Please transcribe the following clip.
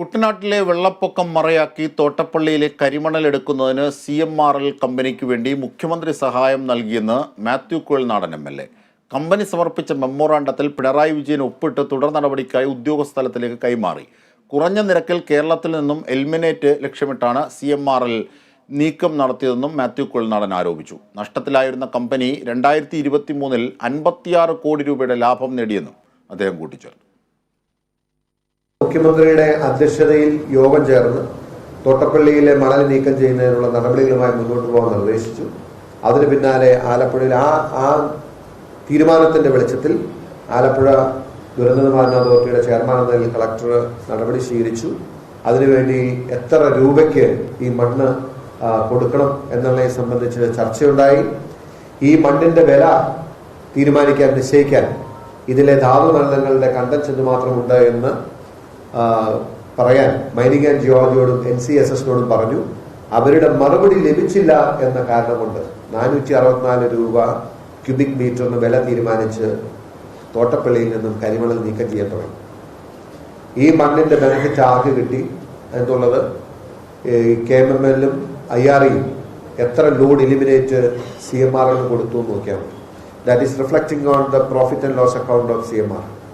കുട്ടനാട്ടിലെ വെള്ളപ്പൊക്കം മറയാക്കി തോട്ടപ്പള്ളിയിലെ കരിമണൽ എടുക്കുന്നതിന് സി എം ആർ എൽ കമ്പനിക്ക് വേണ്ടി മുഖ്യമന്ത്രി സഹായം നൽകിയെന്ന് Mathew Kuzhalnadan M L A. Company സമർപ്പിച്ച മെമ്മോറാണ്ടത്തിൽ പിണറായി വിജയൻ ഒപ്പിട്ട് തുടർ നടപടിക്കായി ഉദ്യോഗസ്ഥലത്തിലേക്ക് കൈമാറി. കുറഞ്ഞ നിരക്കിൽ കേരളത്തിൽ നിന്നും എലിമിനേറ്റ് ലക്ഷ്യമിട്ടാണ് സി എം ആർ എൽ നീക്കം നടത്തിയതെന്നും മാത്യു കുഴൽനാടൻ ആരോപിച്ചു. നഷ്ടത്തിലായിരുന്ന കമ്പനി രണ്ടായിരത്തി ഇരുപത്തി മൂന്നിൽ അൻപത്തിയാറ് കോടി രൂപയുടെ ലാഭം നേടിയെന്നും അദ്ദേഹം കൂട്ടിച്ചേർത്തു. മുഖ്യമന്ത്രിയുടെ അധ്യക്ഷതയിൽ യോഗം ചേർന്ന് തോട്ടപ്പള്ളിയിലെ മണൽ നീക്കം ചെയ്യുന്നതിനുള്ള നടപടികളുമായി മുന്നോട്ട് പോകാൻ നിർദ്ദേശിച്ചു. അതിന് പിന്നാലെ ആലപ്പുഴയിൽ ആ ആ തീരുമാനത്തിന്റെ വെളിച്ചത്തിൽ ആലപ്പുഴ ദുരന്ത നിവാരണ അതോറിറ്റിയുടെ ചെയർമാൻ എന്ന കളക്ടർ നടപടി സ്വീകരിച്ചു. അതിനുവേണ്ടി എത്ര രൂപയ്ക്ക് ഈ മണ്ണ് കൊടുക്കണം എന്നുള്ളതിനെ സംബന്ധിച്ച് ചർച്ചയുണ്ടായി. ഈ മണ്ണിന്റെ വില തീരുമാനിക്കാൻ നിശ്ചയിക്കാൻ ഇതിലെ ധാതു ധാതുമണ്ഡലങ്ങളുടെ കണ്ടന്റ് എന്തുമാത്രമുണ്ട് എന്ന് പറയാൻ മൈനിങ് ആൻഡ് ജിയോളജിയോടും എൻ സി എസ് എസിനോടും പറഞ്ഞു അവരുടെ മറുപടി ലഭിച്ചില്ല എന്ന കാരണം കൊണ്ട് നാനൂറ്റി അറുപത്തിനാല് രൂപ ക്യൂബിക് മീറ്ററിന് വില തീരുമാനിച്ച് തോട്ടപ്പള്ളിയിൽ നിന്നും കരിമണൽ നീക്കം ചെയ്യാൻ തുടങ്ങി. ഈ മണ്ണിന്റെ ബെനിഫിറ്റ് ആർക്ക് കിട്ടി എന്നുള്ളത് കെ എം എം എല്ലും ഐ ആർ ഇയും എത്ര ലോഡ് എലിമിനേറ്റ് സി എം ആറിന് കൊടുത്തു നോക്കിയാൽ മതി. That is reflecting on the profit and loss account of C M R